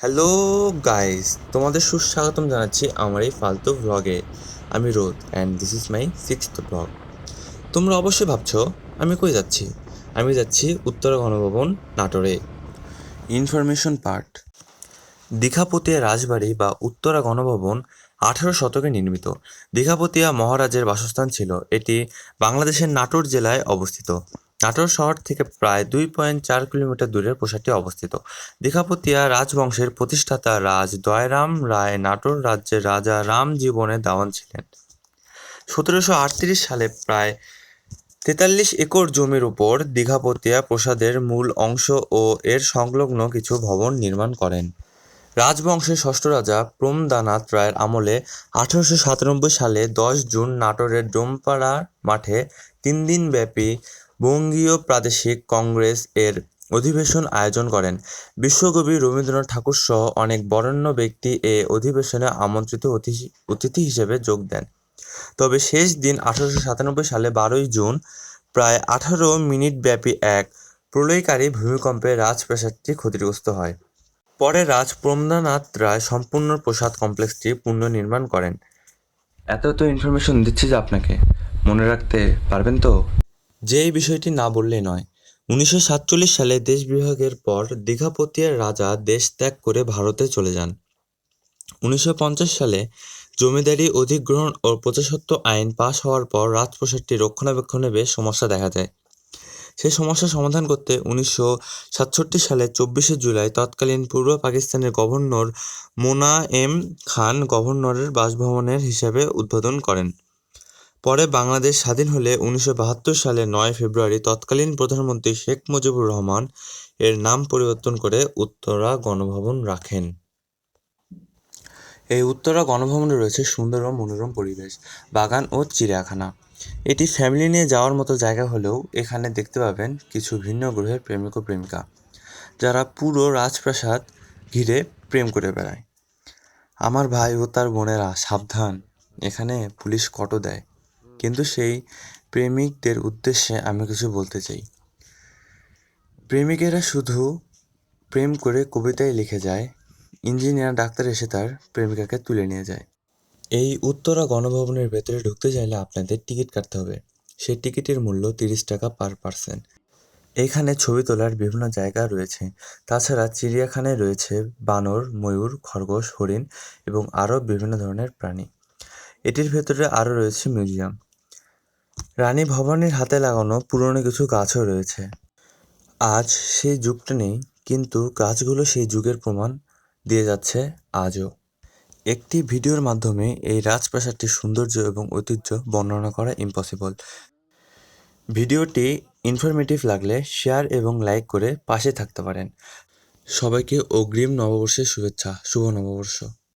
Hello guys তোমাদের সুস্বাগতম জানাচ্ছি আমার এই ফালতু ব্লগে আমি রোদ and this is my sixth blog তোমরা অবশ্যই ভাবছ, আমি কই যাচ্ছি? আমি যাচ্ছি উত্তরা গণভবন নাটোরে। ইনফরমেশন পার্ট দীঘাপতিয়া রাজবাড়ি বা উত্তরা গণভবন আঠারো শতকে নির্মিত। দীঘাপতিয়া মহারাজের বাসস্থান ছিল। এটি বাংলাদেশের নাটোর জেলায় অবস্থিত। নাটোর শহর থেকে প্রায় দুই পয়েন্ট চার কিলোমিটার দূরে প্রসাদটি অবস্থিত। দীঘাপতিয়া রাজবংশের প্রতিষ্ঠাতা রাজ দয়রাম রায় নাটোর রাজ্যের রাজা রাম জীবনে দাওয়ান ছিলেন। সতেরোশো আটত্রিশ সালে প্রায় তেতাল্লিশ একর জমির উপর দীঘাপতিয়া প্রসাদের মূল অংশ ও এর সংলগ্ন কিছু ভবন নির্মাণ করেন। রাজবংশের ষষ্ঠ রাজা প্রমদানাথ রায়ের আমলে আঠারোশো সাতানব্বই সালে দশ জুন নাটোরের ডোমপাড়া মাঠে তিন দিনব্যাপী বঙ্গীয় প্রাদেশিক কংগ্রেস এর অধিবেশন আয়োজন করেন। বিশ্বকবি রবীন্দ্রনাথ ঠাকুর সহ অনেক বরেণ্য ব্যক্তি এ অধিবেশনে আমন্ত্রিত অতিথি অতিথি হিসেবে যোগ দেন। তবে শেষ দিন আঠারোশো সাতানব্বই সালে বারোই জুন প্রায় আঠারো মিনিট ব্যাপী এক প্রলয়কারী ভূমিকম্পে রাজপ্রাসাদটি ক্ষতিগ্রস্ত হয়। পরে রাজ প্রমদানাথ রায় সম্পূর্ণ প্রসাদ কমপ্লেক্সটি পুনর্নির্মাণ করেন। এত তো ইনফরমেশন দিচ্ছি যে আপনাকে। মনে রাখতে পারবেন তো? যে এই বিষয়টি না বললেই নয়। উনিশশো সাতচল্লিশ সালে দেশ বিভাগের পর দীঘাপতিয়ার রাজা দেশ ত্যাগ করে ভারতে চলে যান। উনিশশো পঞ্চাশ সালে জমিদারি অধিগ্রহণ ও প্রজাস্বত্ব আইন পাশ হওয়ার পর রাজপ্রাসাদটি রক্ষণাবেক্ষণে বেশ সমস্যা দেখা যায়। সেই সমস্যা সমাধান করতে উনিশশো সাতষট্টি সালে চব্বিশে জুলাই তৎকালীন পূর্ব পাকিস্তানের গভর্নর মোনা এম খান গভর্নরের বাসভবনের হিসাবে উদ্বোধন করেন। পরে বাংলাদেশ স্বাধীন হলে উনিশশো বাহাত্তর সালে নয় ফেব্রুয়ারি তৎকালীন প্রধানমন্ত্রী শেখ মুজিবুর রহমান এর নাম পরিবর্তন করে উত্তরা গণভবন রাখেন। এই উত্তরা গণভবনে রয়েছে সুন্দর ও মনোরম পরিবেশ, বাগান ও চিড়িয়াখানা। এটি ফ্যামিলি নিয়ে যাওয়ার মতো জায়গা হলেও এখানে দেখতে পাবেন কিছু ভিন্ন গ্রহের প্রেমিক ও প্রেমিকা, যারা পুরো রাজপ্রাসাদ ঘিরে প্রেম করে বেড়ায়। আমার ভাই ও তার বোনেরা সাবধান, এখানে পুলিশ কটো দেয়? কিন্তু সেই প্রেমিকদের উদ্দেশ্যে আমি কিছু বলতে চাই। প্রেমিকেরা শুধু প্রেম করে কবিতায় লিখে যায়, ইঞ্জিনিয়ার, ডাক্তার এসে তার প্রেমিকাকে তুলে নিয়ে যায়। এই উত্তরা গণভবনের ভেতরে ঢুকতে চাইলে আপনাদের টিকিট কাটতে হবে। সেই টিকিটের মূল্য তিরিশ টাকা পার পার্সন এখানে ছবি তোলার বিভিন্ন জায়গা রয়েছে। তাছাড়া চিড়িয়াখানায় রয়েছে বানর, ময়ূর, খরগোশ, হরিণ এবং আরও বিভিন্ন ধরনের প্রাণী। এটির ভেতরে আরও রয়েছে মিউজিয়াম। রানী ভবানীর হাতে লাগানো পুরনো কিছু গাছও রয়েছে। আজ সেই যুগটা নেই, কিন্তু গাছগুলো সেই যুগের প্রমাণ দিয়ে যাচ্ছে আজও। একটি ভিডিওর মাধ্যমে এই রাজপ্রাসাদটির সৌন্দর্য এবং ঐতিহ্য বর্ণনা করা ইম্পসিবল ভিডিওটি ইনফরমেটিভ লাগলে শেয়ার এবং লাইক করে পাশে থাকতে পারেন। সবাইকে অগ্রিম নববর্ষের শুভেচ্ছা, শুভ নববর্ষ।